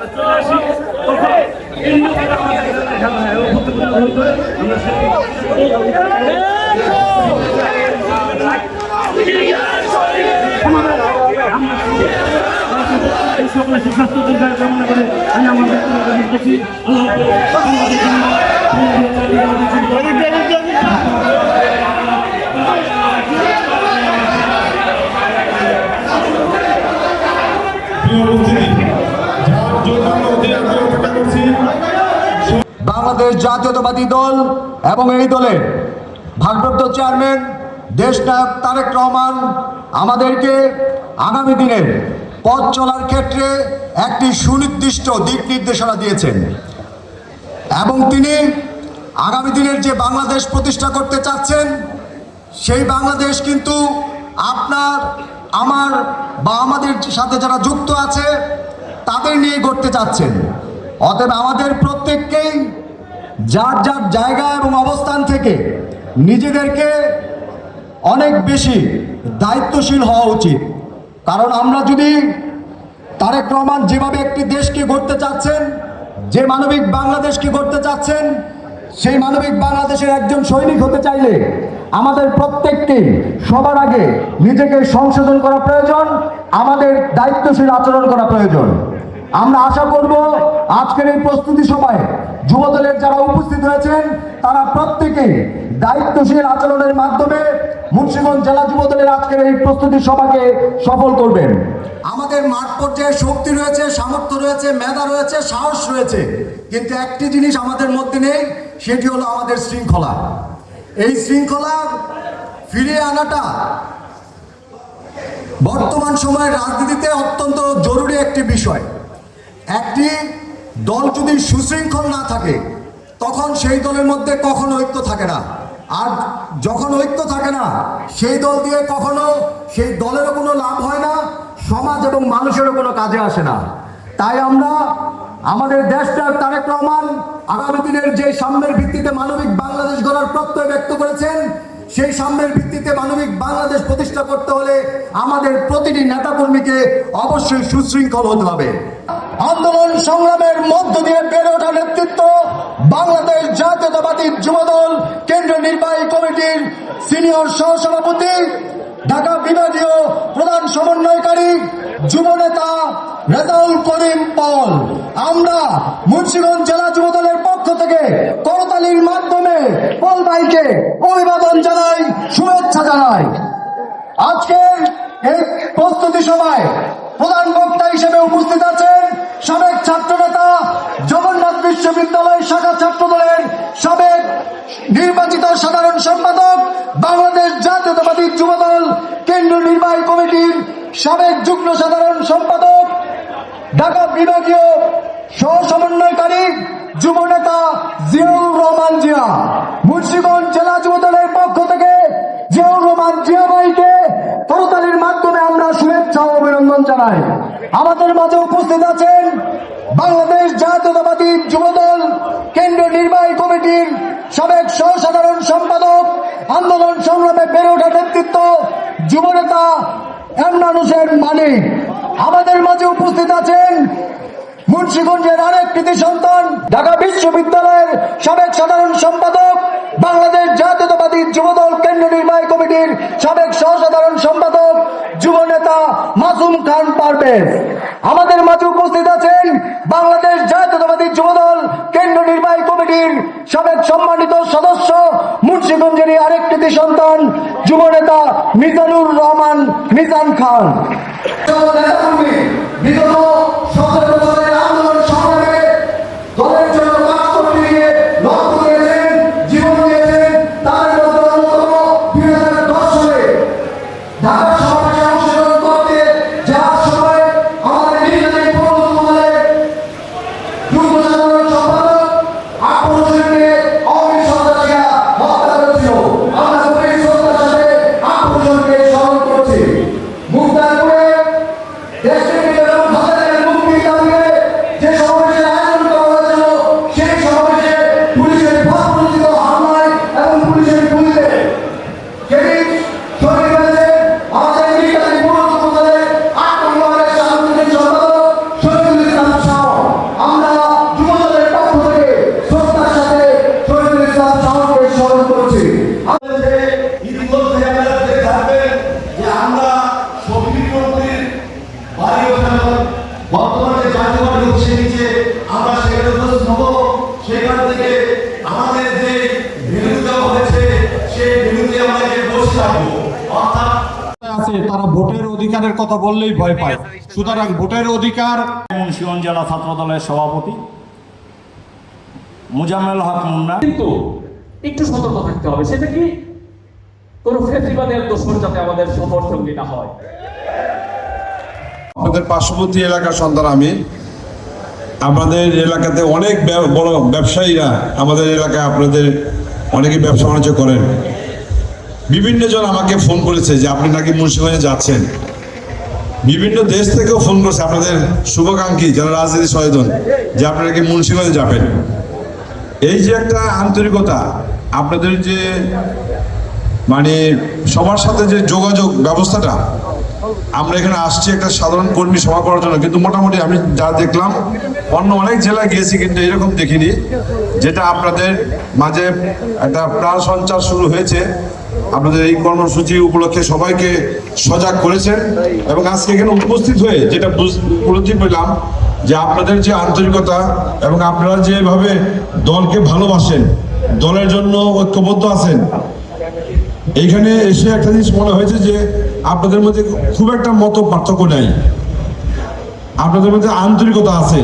আমরা চলে আসি আমাদের এখানে খেলা হয় ও প্রতিযোগিতা হতো আমরা এই সকলে সুস্বাস্থ্য দীর্ঘায়ু কামনা করে আমি আমার ব্যক্তিগত করছি জাতীয়তাবাদী দল এবং এই দলের ভারপ্রাপ্ত চেয়ারম্যান দেশনায়ক তারেক রহমান আমাদেরকে আগামী দিনের পথ চলার ক্ষেত্রে একটি সুনির্দিষ্ট দিক নির্দেশনা দিয়েছেন। এবং তিনি আগামী দিনের যে বাংলাদেশ প্রতিষ্ঠা করতে চাচ্ছেন, সেই বাংলাদেশ কিন্তু আপনার, আমার বা আমাদের সাথে যারা যুক্ত আছে, তাদের নিয়ে করতে চাচ্ছেন। অতএব আমাদের প্রত্যেককেই যার যার জায়গা এবং অবস্থান থেকে নিজেদেরকে অনেক বেশি দায়িত্বশীল হওয়া উচিত। কারণ আমরা যদি তারেক রহমান যেভাবে একটি দেশকে গড়তে চাচ্ছেন, যে মানবিক বাংলাদেশকে গড়তে চাচ্ছেন, সেই মানবিক বাংলাদেশের একজন সৈনিক হতে চাইলে আমাদের প্রত্যেককেই সবার আগে নিজেকে সংশোধন করা প্রয়োজন, আমাদের দায়িত্বশীল আচরণ করা প্রয়োজন। আমরা আশা করব আজকের এই প্রস্তুতি সভায় যুবদলের যারা উপস্থিত হয়েছেন তারা প্রত্যেকেই দায়িত্বশীল আচরণের মাধ্যমে মুন্সিগঞ্জ জেলা যুবদলের আজকের এই প্রস্তুতি সভাকে সফল করবেন। আমাদের মাঠ পর্যায়ে শক্তি রয়েছে, সামর্থ্য রয়েছে, মেধা রয়েছে, সাহস রয়েছে। কিন্তু একটি জিনিস আমাদের মধ্যে নেই, সেটি হলো আমাদের শৃঙ্খলা। এই শৃঙ্খলা ফিরিয়ে আনাটা বর্তমান সময়ের রাজনীতিতে অত্যন্ত জরুরি একটি বিষয়। একটি দল যদি সুশৃঙ্খল না থাকে, তখন সেই দলের মধ্যে কখনো ঐক্য থাকে না। আর যখন ঐক্য থাকে না, সেই দল দিয়ে কখনো সেই দলেরও কোনো লাভ হয় না, সমাজ এবং মানুষেরও কোনো কাজে আসে না। তাই আমরা আমাদের দেশটা তারেক রহমান আগামী দিনের যে সাম্যের ভিত্তিতে মানবিক বাংলাদেশ গড়ার প্রত্যয় ব্যক্ত করেছেন, সেই সাম্যের ভিত্তিতে মানবিক বাংলাদেশ প্রতিষ্ঠা করতে হলে আমাদের প্রতিটি নেতাকর্মীকে অবশ্যই সুশৃঙ্খল হতে হবে। আন্দোলন সংগ্রামের মধ্য দিয়ে বেড়ে ওঠা নেতৃত্ব বাংলাদেশ জাতীয়তাবাদী যুবদল কেন্দ্রীয় নির্বাহী কমিটির সিনিয়র সহসভাপতি, ঢাকা বিভাগীয় প্রধান সমন্বয়কারী যুব নেতা রেজাউল করিম পল। আমরা মুন্সিগঞ্জ জেলা যুবদলের পক্ষ থেকে করতালির মাধ্যমে পল ভাইকে অভিবাদন জানাই, শুভেচ্ছা জানাই। আজকের প্রস্তুতি সভায় প্রধান বক্তা হিসেবে উপস্থিত আছেন সাবেক ছাত্র নেতা জগন্নাথ বিশ্ববিদ্যালয় শাখা ছাত্র দলের সাবেক নির্বাচিত সাধারণ সম্পাদক বাংলাদেশ জাতীয়তাবাদী যুবদল কেন্দ্রীয় নির্বাহী কমিটির সাবেক যুগ্ম সাধারণ সম্পাদক ঢাকা বিভাগীয় সহ সমন্বয়কারী যুব নেতা জিয়াউর রহমান জিয়া। মুন্সিগঞ্জ জেলা যুবদলের পক্ষ থেকে জিয়াউর রহমান জিয়া ভাইকে শুভেচ্ছা অভিনন্দন জানাই। আমাদের মাঝে উপস্থিত আছেন বাংলাদেশ জাতীয়তাবাদী যুবদল কেন্দ্রীয় নির্বাহী কমিটির সাবেক সহ সাধারণ সম্পাদক, আন্দোলন সংগ্রামে বেড়ে ওঠা নেতৃত্ব যুব নেতা এমরান হোসেন মানিক। আমাদের মাঝে উপস্থিত আছেন মুন্সিগঞ্জের আরেক কৃতি সন্তান, ঢাকা বিশ্ববিদ্যালয়ের সাবেক সাধারণ সম্পাদক, বাংলাদেশ জাতীয়তাবাদী যুবদল কেন্দ্রীয় নির্বাহী কমিটির সাবেক সহসাধারণ সম্পাদক যুব নেতা মাসুম খান পারভেজ। আমাদের মাঝে উপস্থিত আছেন বাংলাদেশ জাতীয়তাবাদী যুবদল কেন্দ্র নির্বাহী কমিটির সাবেক সম্মানিত সদস্য মুন্সিগঞ্জেরই আরেক কৃতি সন্তান যুবনেতা মিজানুর রহমান মিজান খান। বিগত সতেরো বছরের অধিকারের কথা বললেই ভয় পায়। সুতরাং ভোটের অধিকার মুন্সিগঞ্জ জেলা ছাত্র দলের সভাপতি মুজাম্মেল হক মুন্না। কিন্তু একটু সতর্ক থাকতে হবে সেটা কি? কোন ফেস্টিভ্যালের দোষর যাতে আমাদের না হয়। আপনাদের পার্শ্ববর্তী এলাকার সন্তান আমি। আমাদের এলাকাতে অনেক বড় ব্যবসায়ীরা আমাদের এলাকায় আপনাদের অনেকে ব্যবসা বাণিজ্য করেন। বিভিন্ন জন আমাকে ফোন করেছে যে আপনি নাকি মুন্সিগঞ্জে যাচ্ছেন? বিভিন্ন দেশ থেকেও ফোন করছে। আপনাদের শুভাকাঙ্ক্ষী যারা রাজনীতি সচেতন, যে আপনারা কি মুন্সিগঞ্জে যাবেন? এই যে একটা আন্তরিকতা, আপনাদের যে মানে সবার সাথে যে যোগাযোগ ব্যবস্থাটা, আমরা এখানে আসছি একটা সাধারণ কর্মী সভা করার জন্য। কিন্তু মোটামুটি আমি যা দেখলাম, অন্য অনেক জেলায় গিয়েছি, কিন্তু এরকম দেখিনি, যেটা আপনাদের মাঝে একটা প্রাণ সঞ্চার শুরু হয়েছে। আপনাদের এই কর্মসূচি উপলক্ষে সবাইকে সজাগ করেছেন এবং আজকে এখানে উপস্থিত হয়ে যেটা উপলব্ধি পেলাম যে আপনাদের যে আন্তরিকতা এবং আপনারা যেভাবে দলকে ভালোবাসেন, দলের জন্য ঐক্যবদ্ধ আছেন, এইখানে এসে একটা জিনিস মনে হয়েছে যে আপনাদের মধ্যে খুব একটা মত পার্থক্য নাই। আপনাদের মধ্যে আন্তরিকতা আছে।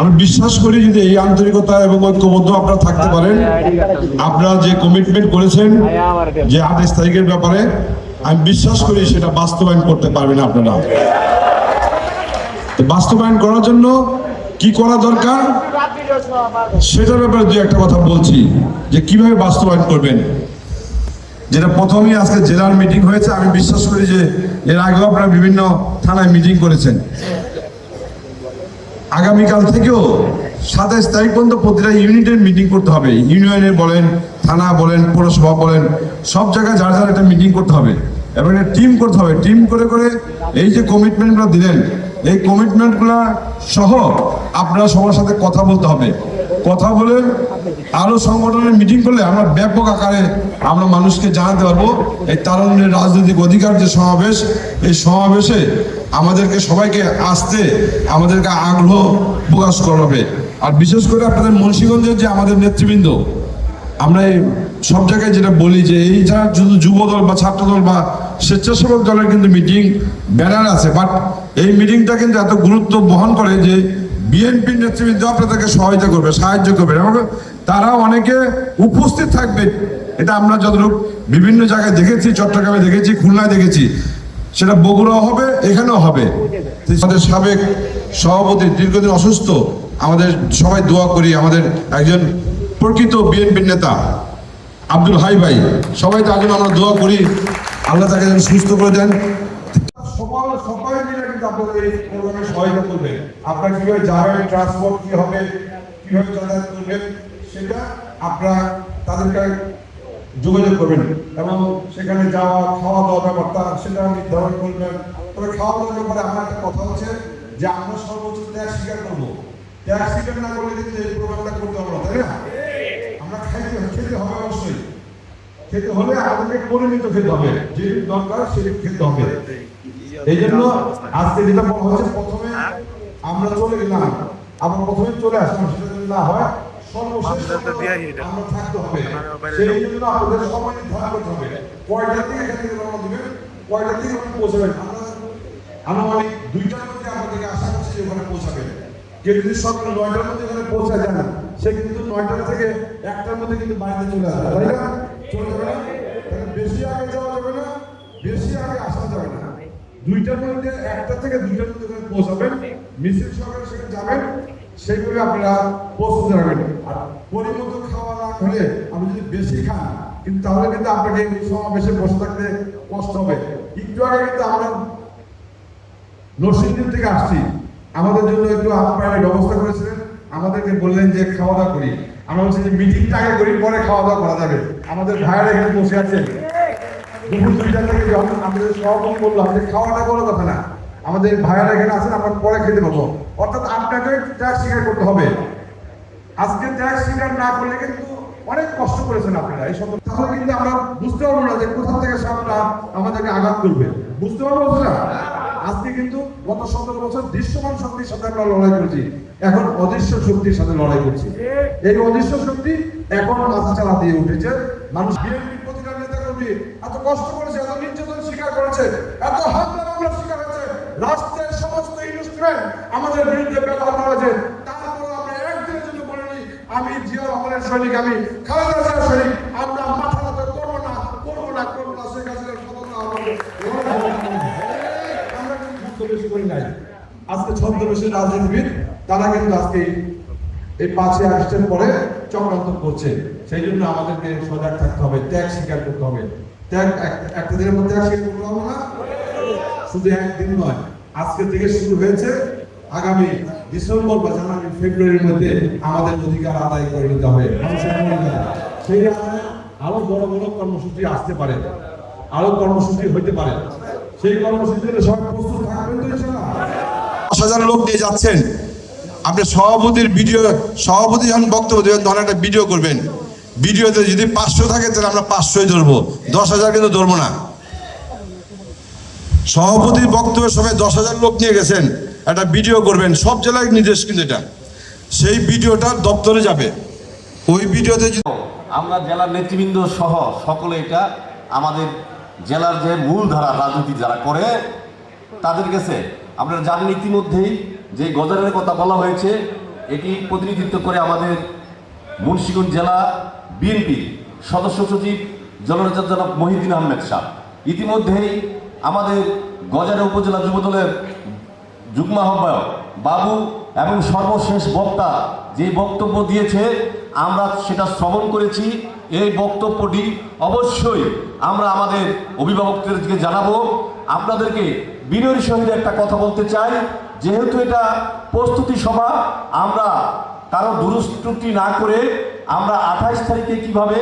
আমি বিশ্বাস করি যদি এই আন্তরিকতা এবং ঐক্যবদ্ধ আপনারা থাকতে পারেন, আপনারা যে কমিটমেন্ট করেছেন, যে আঠাশ তারিখের ব্যাপারে, আমি বিশ্বাস করি সেটা বাস্তবায়ন করতে পারবেন আপনারা। বাস্তবায়ন করার জন্য কি করা দরকার? সেটার ব্যাপারে দু একটা কথা বলছি, যে কীভাবে বাস্তবায়ন করবেন। যেটা প্রথমেই আজকে জেলার মিটিং হয়েছে, আমি বিশ্বাস করি যে এর আগেও আপনারা বিভিন্ন থানায় মিটিং করেছেন। আগামীকাল থেকেও সাতাইশ তারিখ পর্যন্ত প্রতিটা ইউনিটের মিটিং করতে হবে। ইউনিয়নের বলেন, থানা বলেন, পৌরসভা বলেন, সব জায়গায় যার যার একটা মিটিং করতে হবে। এবং একটা টিম করতে হবে। টিম করে করে এই যে কমিটমেন্টগুলো দিলেন, এই কমিটমেন্টগুলো সহ আপনারা সবার সাথে কথা বলতে হবে। কথা বলে আরও সংগঠনের মিটিং করলে আমরা ব্যাপক আকারে আমরা মানুষকে জানাতে পারব। এই তারুণ্যের রাজনৈতিক অধিকার যে সমাবেশ, এই সমাবেশে আমাদেরকে সবাইকে আসতে, আমাদেরকে আগ্রহ প্রকাশ করাবে আর বিশেষ করে আপনাদের মুন্সিগঞ্জের যে আমাদের নেতৃবৃন্দ, আমরা এই সব জায়গায় যেটা বলি যে এই যা শুধু যুব দল বা ছাত্র দল বা স্বেচ্ছাসেবক দলের কিন্তু মিটিং, ব্যানার আছে বাট এই মিটিংটা কিন্তু এত গুরুত্ব বহন করে যে বিএনপি নেতৃবৃন্দ আপনাদেরকে সহায়তা করবে, সাহায্য করবে। এবং তারা অনেকে উপস্থিত থাকবে, এটা আমরা যতটুকু বিভিন্ন জায়গায় দেখেছি, চট্টগ্রামে দেখেছি, খুলনায় দেখেছি। সেটা বগুড়াও হবে, এখানেও হবে। আমাদের সাবেক সভাপতি দীর্ঘদিন অসুস্থ, আমাদের সবাই দোয়া করি আমাদের একজন প্রকৃত বিএনপির নেতা, আব্দুল হাই ভাই। সবাই তার জন্য আমরা দোয়া করি, আল্লাহ তাকে যেন সুস্থ করে দেন। সবাই মিলে সহায়তা করবে। আপনারা কীভাবে যাবেন ট্রান্সপোর্ট কি হবে, কীভাবে যাতায়াত করবেন, সেটা আপনারা তাদেরকে যোগাযোগ করবেন। এবং সেখানে যাওয়া খাওয়া দাওয়া ব্যাপারটা সেটা নির্ধারণ করবেন তবে খাওয়া দাওয়ার ব্যাপারে আমার একটা কথা হচ্ছে যে আমরা সর্বোচ্চ ত্যাগ স্বীকার করব। ত্যাগ স্বীকার না করলে কিন্তু এই প্রোগ্রামটা করতে পারব না, তাই না? আমরা খাইতে খেতে হবে অবশ্যই। খেতে হলে আমাদেরকে পরিমিত খেতে হবে। যে দরকার সেটা খেতে হবে। এই জন্য আজকে যেটা বলা হচ্ছে, প্রথমে আমরা চলে গেলাম। আমরা প্রথমে চলে আসলাম, সেটা যদি না হয় সর্বশেষ আমরা থাকতে হবে। সেই জন্য আপনাদের সময় নির্ধারণ করতে হবে। কয়টা থেকে এখান থেকে রওনা দিবেন। কয়টা থেকে ওখানে পৌঁছাবেন। আমরা আনুমানিক দুইটার মধ্যে আপনাদেরকে আশা করছি যে ওখানে পৌঁছাবেন। কেউ যদি সকাল নয়টার মধ্যে পৌঁছা সে কিন্তু নয়টার থেকে একটার মধ্যে কিন্তু বাড়িতে চলে আসবে। তাই না? চলে যাবে না? বেশি আগে যাওয়া যাবে না বেশি আগে আসা যাবে না। দুইটার মধ্যে একটা থেকে দুইটার মধ্যে পৌঁছাবেন। মিছিল সকালে সেখানে যাবেন। সেইভাবে আপনারা প্রস্তুত রাখবেন পরিমত খাওয়া না খেলে আপনি যদি বেশি খান কিন্তু তাহলে কিন্তু আপনাকে এই সমাবেশে বসে থাকতে কষ্ট হবে। একটু আগে কিন্তু আমরা নরসিংদীর থেকে আসছি। আমাদের জন্য একটু আপ্যায়নের ব্যবস্থা করেছিলেন। আমাদেরকে বললেন যে খাওয়া দাওয়া করি। আমরা বলছি যে মিটিংটা আগে করি, পরে খাওয়া দাওয়া করা যাবে। আমাদের ভাইয়েরা এখানে বসে আছেন। দুপুর দুইটা থেকে যখন আমাদের সহকর্মী বললাম যে খাওয়াটা কোনো কথা না। আমাদের ভাইয়েরা এখানে আছেন, আমরা পরে খেতে পাবো অর্থাৎ আপনাকে ত্যাগ স্বীকার করতে হবে। আজকে ত্যাগ স্বীকার না করলে কিন্তু অনেক কষ্ট করেছেন আপনারা। এই সব তাহলে কিন্তু আমরা বুঝতে পারব না যে কোথা থেকে সাপটা আমাদেরকে আঘাত করবে। বুঝতে পারব না? আজকে কিন্তু গত সতেরো বছর দৃশ্যমান শক্তির সাথে আমরা লড়াই করছি। এখন অদৃশ্য শক্তির সাথে লড়াই করছি। এই অদৃশ্য শক্তি এখন মাথা চালা দিয়ে উঠেছে। মানুষ বিএনপির প্রতিটা নেতা কর্মী এত কষ্ট করেছে, এত নির্যাতন স্বীকার করেছে, এত হামলা মামলার শিকার হয়েছে। রাষ্ট্রের সমস্ত আমাদের বিরুদ্ধে ব্যবহার করা হয়েছে। জিয়া রহমানের সৈনিক আমি, খালেদা সৈনিক, আমরা মাথা না না না, শেখ হাসিনার আজকে ছদ্মবেশী রাজনীতিবিদ, তারা কিন্তু আজকে এই- পরে চক্রান্ত করছে। সেই জন্য আমাদেরকে সজাগ থাকতে হবে, ত্যাগ স্বীকার করতে হবে। ত্যাগ একটা দিনের মধ্যে ত্যাগ না। শুধু একদিন নয়, আজকে থেকে শুরু হয়েছে আগামী ডিসেম্বর বা জানুয়ারি ফেব্রুয়ারির মধ্যে আমাদের অধিকার আদায় করে নিতে হবে। সেই আদায়ে আরও বড় বড় কর্মসূচি আসতে পারে। আরও কর্মসূচি হইতে পারে। সেই কর্মসূচিতে সবাই প্রস্তুত থাকবেন তো দশ হাজার লোক নিয়ে যাচ্ছেন। আপনি সভাপতির ভিডিও, সভাপতি যখন বক্তব্য দেবেন, তখন একটা ভিডিও করবেন। ভিডিওতে যদি পাঁচশো থাকে, তাহলে আমরা পাঁচশোই ধরবো। দশ হাজার কিন্তু ধরবো না। সভাপতির বক্তব্যের সময় দশ হাজার লোক নিয়ে গেছেন। একটা ভিডিও করবেন। সব জেলায় নির্দেশ কিন্তু এটা। সেই ভিডিওটা দপ্তরে যাবে। ওই ভিডিওতে আমরা জেলার নেতৃবৃন্দ সহ সকলে এটা আমাদের জেলার যে মূলধারা রাজনীতি যারা করে, তাদের কাছে আপনারা জানেন ইতিমধ্যেই যে গজারের কথা বলা হয়েছে, এটি প্রতিনিধিত্ব করে আমাদের মুন্সিগঞ্জ জেলা বিএনপি সদস্য সচিব জননেতা জনাব মহিউদ্দিন আহমেদ শাহ ইতিমধ্যেই আমাদের গজারে উপজেলা যুবদলের যুগ্ম আহ্বায়ক বাবু এবং সর্বশেষ বক্তা যে বক্তব্য দিয়েছে, আমরা সেটা শ্রবণ করেছি। এই বক্তব্যটি অবশ্যই আমরা আমাদের অভিভাবকদেরকে জানাব। আপনাদেরকে বিনয়ের সহিত একটা কথা বলতে চাই। যেহেতু এটা প্রস্তুতি সভা, আমরা কারও দুরস্ত্রুটি না করে আমরা আঠাইশ তারিখে কীভাবে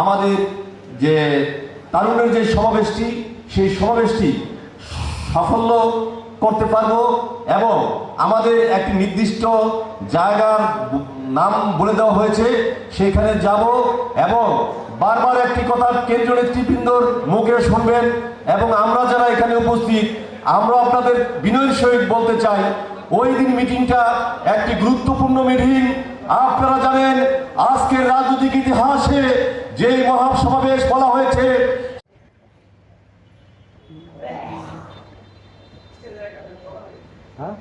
আমাদের যে তারুণের যে সমাবেশটি, সেই সমাবেশটি সাফল্য করতে পারব এবং আমাদের একটি নির্দিষ্ট জায়গার নাম বলে দেওয়া হয়েছে, সেখানে যাব এবং বারবার একটি কথা কেন্দ্রীয় নেতৃবৃন্দর মুখে শুনবেন এবং আমরা যারা এখানে উপস্থিত, আমরা আপনাদের বিনয়ের সহিত বলতে চাই, ওই দিন মিটিংটা একটি গুরুত্বপূর্ণ মিটিং। আপনারা জানেন, আজকের রাজনৈতিক ইতিহাসে যেই মহাসমাবেশ বলা হয়েছে হ্যাঁ?